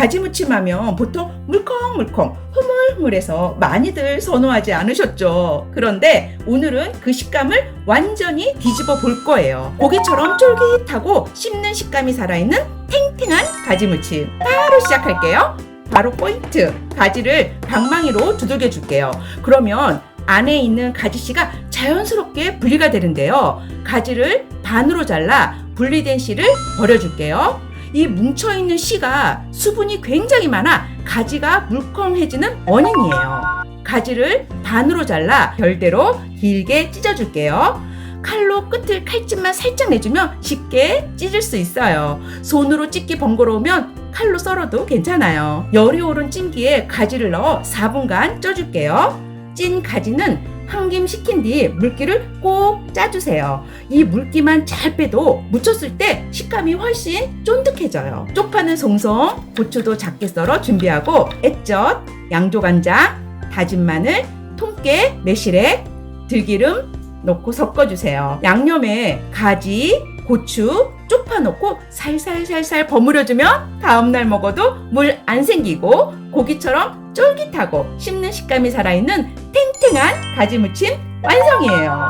가지무침하면 보통 물컹물컹 흐물흐물해서 많이들 선호하지 않으셨죠. 그런데 오늘은 그 식감을 완전히 뒤집어 볼 거예요. 고기처럼 쫄깃하고 씹는 식감이 살아있는 탱탱한 가지무침. 바로 시작할게요. 바로 포인트. 가지를 방망이로 두들겨 줄게요. 그러면 안에 있는 가지씨가 자연스럽게 분리가 되는데요. 가지를 반으로 잘라 분리된 씨를 버려줄게요. 이 뭉쳐있는 씨가 수분이 굉장히 많아 가지가 물컹해지는 원인이에요. 가지를 반으로 잘라 별대로 길게 찢어줄게요. 칼로 끝을 칼집만 살짝 내주면 쉽게 찢을 수 있어요. 손으로 찢기 번거로우면 칼로 썰어도 괜찮아요. 열이 오른 찜기에 가지를 넣어 4분간 쪄줄게요. 찐 가지는 한 김 식힌 뒤 물기를 꼭 짜주세요. 이 물기만 잘 빼도 무쳤을 때 식감이 훨씬 쫀득해져요. 쪽파는 송송, 고추도 작게 썰어 준비하고 액젓, 양조간장, 다진 마늘, 통깨, 매실액, 들기름 넣고 섞어주세요. 양념에 가지, 고추, 쪽파 넣고 살살살살 버무려주면 다음날 먹어도 물 안 생기고 고기처럼 쫄깃하고 씹는 식감이 살아있는 탱탱한 가지무침 완성이에요.